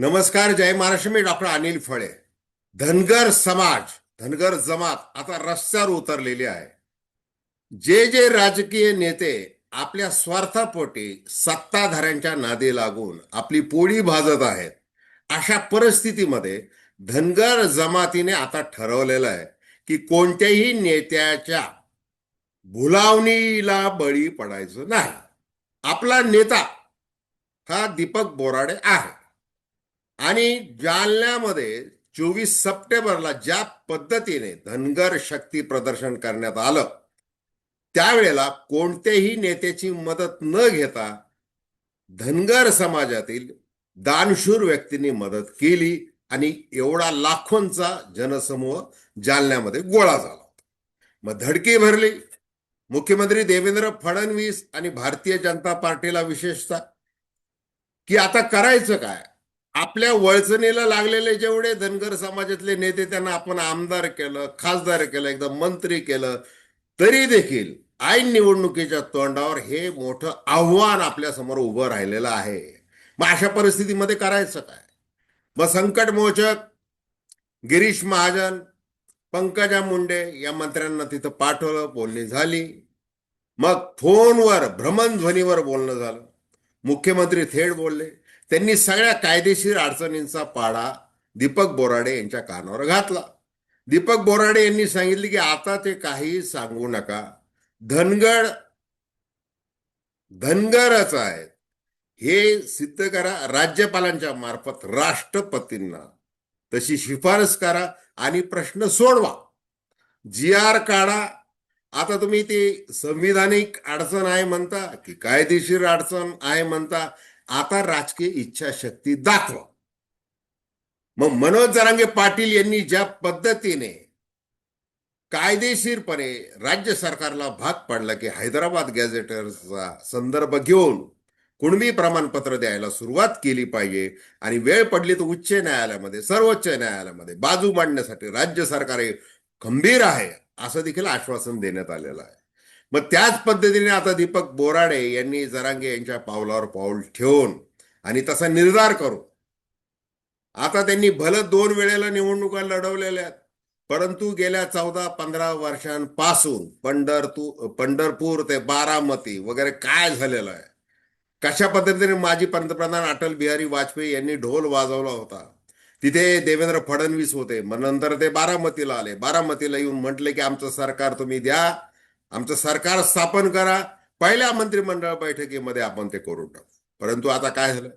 नमस्कार जय महाराष्ट्र मी डॉक्टर अनिल फळे. धनगर समाज धनगर जमात आता रस्त्यावर उतरलेली आहे. जे जे राजकीय नेते आपल्या स्वार्थापोटी सत्ताधाऱ्यांच्या नादी लागून आपली पोळी भाजत आहेत अशा परिस्थितीमध्ये धनगर जमातीने आता ठरवलेलं आहे की कोणत्याही नेत्याच्या भुलावणीला बळी पडायचं नाही. आपला नेता हा दीपक बोराडे आहे. आणि जालन्यामध्ये चोवीस सप्टेंबरला ज्या पद्धतीने धनगर शक्ती प्रदर्शन करण्यात आलं त्यावेळेला कोणत्याही नेत्याची मदत न घेता धनगर समाजातील दानशूर व्यक्तींनी मदत केली आणि एवढा लाखोंचा जनसमूह जालन्यामध्ये गोळा झाला होता. मग धडकी भरली. मुख्यमंत्री देवेंद्र फडणवीस आणि भारतीय जनता पार्टीला विशेषतः की आता करायचं काय? आपल्या वळचणीला लागलेले जेवढे धनगर समाजातले नेते त्यांना आपण आमदार केलं खासदार केलं एकदा मंत्री केलं तरी देखील ऐन निवडणुकीच्या तोंडावर हे मोठं आव्हान आपल्यासमोर उभं राहिलेलं आहे. मग अशा परिस्थितीमध्ये करायचं काय? मग संकटमोचक गिरीश महाजन पंकजा मुंडे या मंत्र्यांना तिथं पाठवलं बोलणी झाली. मग फोनवर भ्रमणध्वनीवर बोलणं झालं. मुख्यमंत्री थेट बोलले. त्यांनी सगळ्या कायदेशीर अडचणींचा पाडा दीपक बोराडे यांच्या कानावर घातला. दीपक बोराडे यांनी सांगितले की आता ते काही सांगू नका. धनगड धनगरच आहेत हे सिद्ध करा राज्यपालांच्या मार्फत राष्ट्रपतींना तशी शिफारस करा आणि प्रश्न सोडवा. जी आर काढा. आता तुम्ही ती संविधानिक अडचण आहे म्हणता की कायदेशीर अडचण आहे म्हणता. आता राजकीय इच्छाशक्ती दाखवा. मग मनोज जरांगे पाटील यांनी ज्या पद्धतीने कायदेशीरपणे राज्य सरकारला भाग पाडला की हैदराबाद गॅझेटरचा संदर्भ घेऊन कुणबी प्रमाणपत्र द्यायला सुरुवात केली पाहिजे आणि वेळ पडली तर उच्च न्यायालयामध्ये सर्वोच्च न्यायालयामध्ये बाजू मांडण्यासाठी राज्य सरकार हे खंबीर आहे असं देखील आश्वासन देण्यात आलेलं आहे. मग त्याच पद्धतीने आता दीपक बोराडे यांनी जरांगे यांच्या पावलावर पाऊल ठेवून आणि तसा निर्धार करू आता त्यांनी भलं दोन वेळेला निवडणुका लढवलेल्या आहेत. परंतु गेल्या चौदा पंधरा वर्षांपासून पंढरतू पंढरपूर ते बारामती वगैरे काय झालेलं आहे? कशा पद्धतीने माजी पंतप्रधान अटल बिहारी वाजपेयी यांनी ढोल वाजवला होता? तिथे देवेंद्र फडणवीस होते. मग नंतर ते बारामतीला आले. बारामतीला येऊन म्हटले की आमचं सरकार तुम्ही द्या. आमचं सरकार स्थापन करा. पहिल्या मंत्रिमंडळ बैठकीमध्ये आपण ते करून टाकू. परंतु आता काय झालं?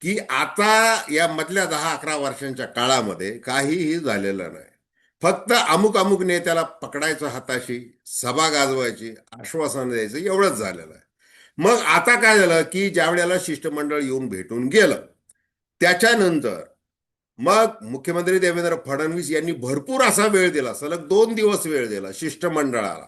की आता या मधल्या दहा अकरा वर्षांच्या काळामध्ये काहीही झालेलं नाही. फक्त अमुक अमुक नेत्याला पकडायचं हाताशी सभा गाजवायची आश्वासन द्यायचं एवढंच झालेलं आहे. मग आता काय झालं की ज्या वेळेला शिष्टमंडळ येऊन भेटून गेलं त्याच्यानंतर मग मुख्यमंत्री देवेंद्र फडणवीस यांनी भरपूर असा वेळ दिला सलग दोन दिवस वेळ दिला शिष्टमंडळाला.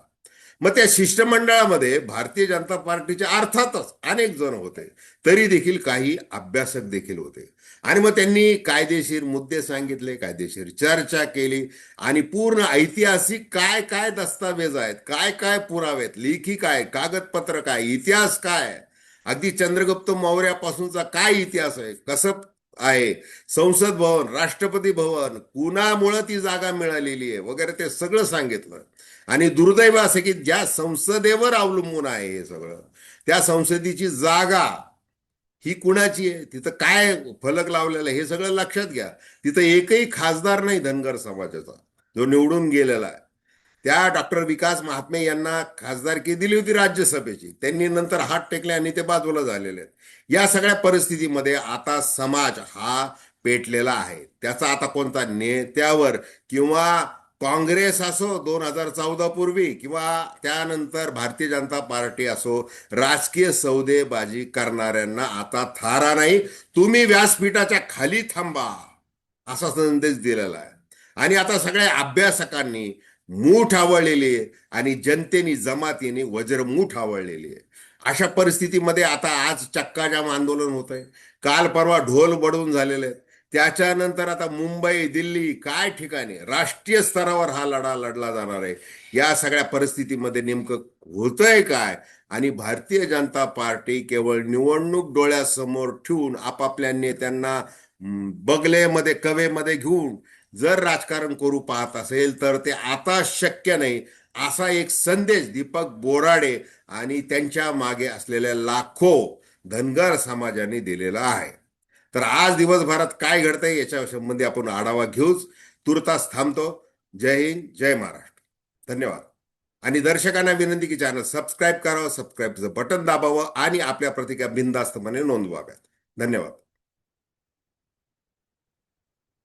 मग त्या शिष्टमंडळामध्ये भारतीय जनता पार्टीचे अर्थातच अनेक जण होते. तरी देखील काही अभ्यासक देखील होते. आणि मग त्यांनी कायदेशीर मुद्दे सांगितले कायदेशीर चर्चा केली आणि पूर्ण ऐतिहासिक काय काय दस्तावेज आहेत काय काय पुरावेत लेखी काय कागदपत्र काय इतिहास काय अगदी चंद्रगुप्त मौर्यापासूनचा काय इतिहास आहे कसं आहे. संसद भवन राष्ट्रपती भवन कुणामुळं ती जागा मिळालेली आहे? वगैरे ते सगळं सांगितलं. आणि दुर्दैव असं की ज्या संसदेवर अवलंबून आहे हे सगळं त्या संसदेची जागा ही कुणाची आहे? तिथं काय फलक लावलेला आहे हे सगळं लक्षात घ्या. तिथं एकही खासदार नाही धनगर समाजाचा जो निवडून गेलेला आहे. त्या डॉक्टर विकास महात्मे यांना खासदारकी दिली होती राज्यसभेची. त्यांनी नंतर हात टेकले आणि ते बाजूला झालेले आहेत. या सगळ्या परिस्थितीमध्ये आता समाज हा पेटलेला आहे. त्याचा आता कोणता नेत्यावर किंवा काँग्रेस असो दोन हजार चौदा पूर्वी किंवा त्यानंतर भारतीय जनता पार्टी असो राजकीय सौदेबाजी करणाऱ्यांना आता थारा नाही. तुम्ही व्यासपीठाच्या खाली थांबा असा संदेश दिलेला आहे. आणि आता सगळ्या अभ्यासकांनी मूठ आवळलेली आहे आणि जनतेने जमातीने वज्रमूठ आवळलेली आहे. अशा परिस्थितीमध्ये आता आज चक्काजाम आंदोलन होत आहे काल परवा ढोल बडवून झालेले आहेत त्याच्यानंतर आता मुंबई दिल्ली काय ठिकाणी राष्ट्रीय स्तरावर हा लढा लढला जाणार आहे. या सगळ्या परिस्थितीमध्ये नेमकं होतंय काय? आणि भारतीय जनता पार्टी केवळ निवडणूक डोळ्यासमोर ठेवून आपापल्या नेत्यांना बगलेमध्ये कवेमध्ये घेऊन जर राजकारण करू पाहत असेल तर ते आता शक्य नाही असा एक संदेश दीपक बोराडे आणि त्यांच्या मागे असलेल्या लाखो धनगर समाजाने दिलेला आहे. तर आज दिवसभरात काय घडतंय याच्या संबंधी आपण आढावा घेऊच तुर्तास थांबतो. जय हिंद जय महाराष्ट्र. धन्यवाद. आणि दर्शकांना विनंती की चॅनल सबस्क्राईब करावं सबस्क्राईबचं बटन दाबावं आणि आपल्या प्रतिक्रिया बिंदास्तपणे नोंदवाव्यात. धन्यवाद.